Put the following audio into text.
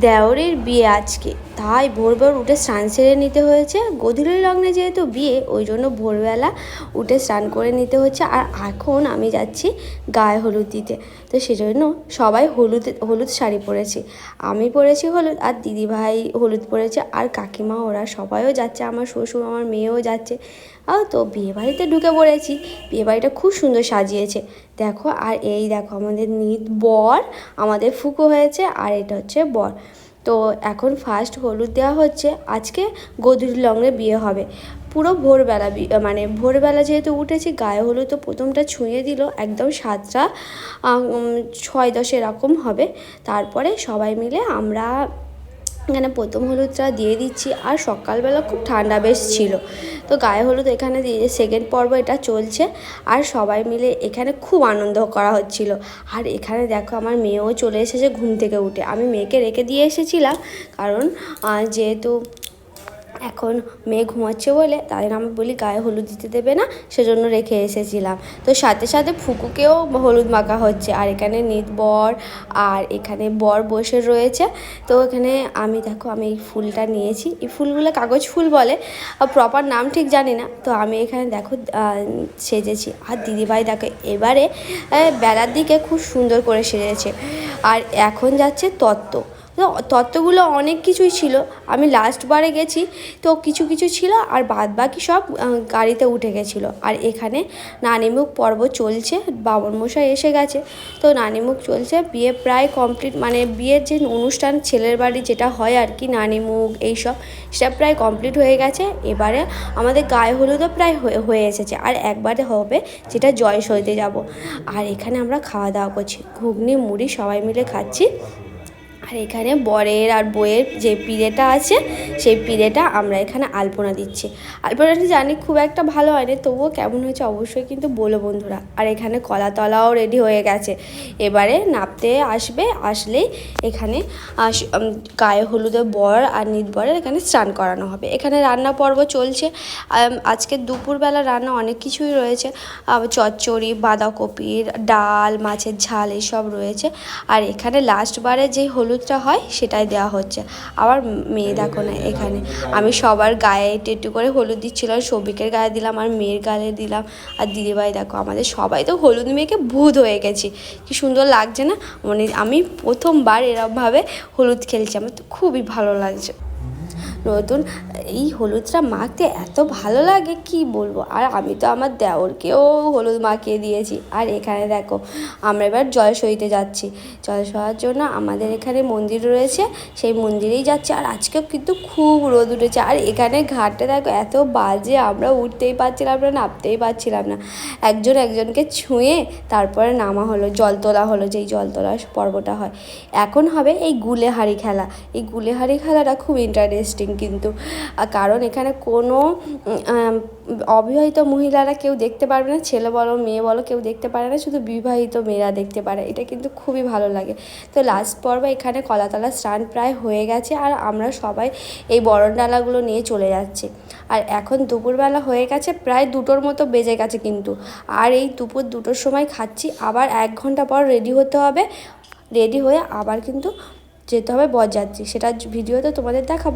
দেওরের বিয়ে আজকে। তাই ভোর ভোর উঠে স্নান সেরে নিতে হয়েছে। গোধূলি লগ্নে যেহেতু বিয়ে ওই জন্য ভোরবেলা উঠে স্নান করে নিতে হচ্ছে। আর এখন আমি যাচ্ছি গায়ে হলুদ দিতে। তো সেজন্য সবাই হলুদ হলুদ শাড়ি পরেছি। আমি পরেছি হলুদ আর দিদিভাই হলুদ পরেছে। আর কাকিমা ওরা সবাইও যাচ্ছে। আমার শ্বশুর আমার মেয়েও যাচ্ছে। আহ, তো বিয়েবাড়িতে ঢুকে পড়েছি। বিয়েবাড়িটা খুব সুন্দর সাজিয়েছে। দেখো আর এই দেখো আমাদের নিত বর আমাদের ফুকো হয়েছে। আর এটা হচ্ছে বর। তো এখন ফার্স্ট হলুদ দেওয়া হচ্ছে, আজকে গধুর লঙ্গে বিয়ে হবে। পুরো ভোরবেলা মানে ভোরবেলা যেহেতু উঠেছি, গায়ে হলুদ তো প্রথমটা ছুঁয়ে দিল, একদম সাতটা ছয় দশ এরকম হবে। তারপরে সবাই মিলে আমরা এখানে প্রথম হলুদটা দিয়ে দিচ্ছি, আর সকালবেলা খুব ঠান্ডা বেশ ছিল। তো গায়ে হলুদ এখানে দিয়ে সেকেন্ড পর্ব এটা চলছে আর সবাই মিলে এখানে খুব আনন্দ করা হচ্ছিল। আর এখানে দেখো আমার মেয়েও চলে এসেছে ঘুম থেকে উঠে। আমি মেয়েকে রেখে দিয়ে এসেছিলাম কারণ যেহেতু এখন মেয়ে ঘুমাচ্ছে বলে তাদের আমি বলি গায়ে হলুদ দিতে দেবে না, সেজন্য রেখে এসেছিলাম। তো সাথে সাথে ফুকুকেও হলুদ মাখা হচ্ছে, আর এখানে নিত বর, আর এখানে বর বসে রয়েছে। তো এখানে আমি দেখো, আমি এই ফুলটা নিয়েছি। এই ফুলগুলো কাগজ ফুল বলে প্রপার নাম ঠিক জানি না। তো আমি এখানে দেখো সেজেছি। আর দিদিভাই দেখো, এবারে বেলার দিকে খুব সুন্দর করে সেজেছে। আর এখন যাচ্ছে তত্ত্ব। তো তত্ত্বগুলো অনেক কিছুই ছিল। আমি লাস্ট বারে গেছি, তো কিছু কিছু ছিল আর বাদ বাকি সব গাড়িতে উঠে গেছিল। আর এখানে নানিমুখ পর্ব চলছে বাবন মশাই এসে গেছে। তো নানিমুখ চলছে, বিয়ে প্রায় কমপ্লিট মানে বিয়ের যে অনুষ্ঠান, ছেলের বাড়ি যেটা হয় আর কি, নানিমুখ এইসব, সেটা প্রায় কমপ্লিট হয়ে গেছে। এবারে আমাদের গায়ে হলুদও প্রায় হয়ে এসেছে। আর একবারে হবে যেটা জয় সইতে যাব। আর এখানে আমরা খাওয়া দাওয়া করছি। ঘুগনি, মুড়ি সবাই মিলে খাচ্ছি। আর এখানে বরের আর বইয়ের যে পিড়েটা আছে সেই পিড়েটা আমরা এখানে আলপনা দিচ্ছি। আলপনাটা জানি খুব একটা ভালো হয়নি, তবুও কেমন হয়েছে অবশ্যই কিন্তু বলো বন্ধুরা। আর এখানে কলা তলাও রেডি হয়ে গেছে। এবারে নাপতে আসবে, আসলেই এখানে গায়ে হলুদে বর আর নিত বরের এখানে স্নান করানো হবে। এখানে রান্না পর্ব চলছে। আজকে দুপুরবেলা রান্না অনেক কিছুই রয়েছে। চচ্চড়ি, বাঁধাকপির ডাল, মাছের ঝাল এসব রয়েছে। আর এখানে লাস্ট বারে যে হলুদটা হয় সেটাই দেওয়া হচ্ছে। আবার মেয়ে দেখো না এখানে। আমি সবার গায়ে একটু একটু করে হলুদ দিচ্ছিলাম সৌভিকের গায়ে দিলাম, আর মেয়ের গায়ে দিলাম। আর দিদিভাই দেখো, আমাদের সবাই তো হলুদ মেয়েকে ভূত হয়ে গেছি। কি সুন্দর লাগছে না? মানে আমি প্রথমবার এরমভাবে হলুদ খেলছি, আমার তো খুবই ভালো লাগছে। নতুন এই হলুদটা মাখতে এত ভালো লাগে, কি বলব? আর আমি তো আমার দেওরকেও হলুদ মাখিয়ে দিয়েছি। আর এখানে দেখো, আমরা এবার জল সইতে যাচ্ছি। জল সওয়ার জন্য আমাদের এখানে মন্দির রয়েছে, সেই মন্দিরেই যাচ্ছি। আর আজকেও কিন্তু খুব রোদ উঠেছে। আর এখানে ঘাটটা দেখো, এত বাজে, আমরা উঠতেই পারছিলাম না, নামতেই পারছিলাম না। একজন একজনকে ছুঁয়ে তারপরে নামা হলো, জল তোলা হলো, যেই জল তোলার পর্বটা হয়। এখন হবে এই গুলে হাঁড়ি খেলা। এই গুলে হাঁড়ি খেলাটা খুব ইন্টারেস্টিং কিন্তু। কারণ এখানে কোনো অবিবাহিত মহিলারা কেউ দেখতে পারবে না, ছেলে বলো, মেয়ে বলো, কেউ দেখতে পারে না, শুধু বিবাহিত মেয়েরা দেখতে পারে। এটা কিন্তু খুবই ভালো লাগে। তো লাস্ট পর্ব এখানে কলাতলা স্নান প্রায় হয়ে গেছে আর আমরা সবাই এই বরণ ডালাগুলো নিয়ে চলে যাচ্ছি। আর এখন দুপুরবেলা হয়ে গেছে, প্রায় দুটোর মতো বেজে গেছে কিন্তু। আর এই দুপুর দুটোর সময় খাচ্ছি, আবার এক ঘণ্টা পর রেডি হতে হবে। রেডি হয়ে আবার কিন্তু যেতে হবে বরযাত্রী। সেটা ভিডিওতে তোমাদের দেখাবো।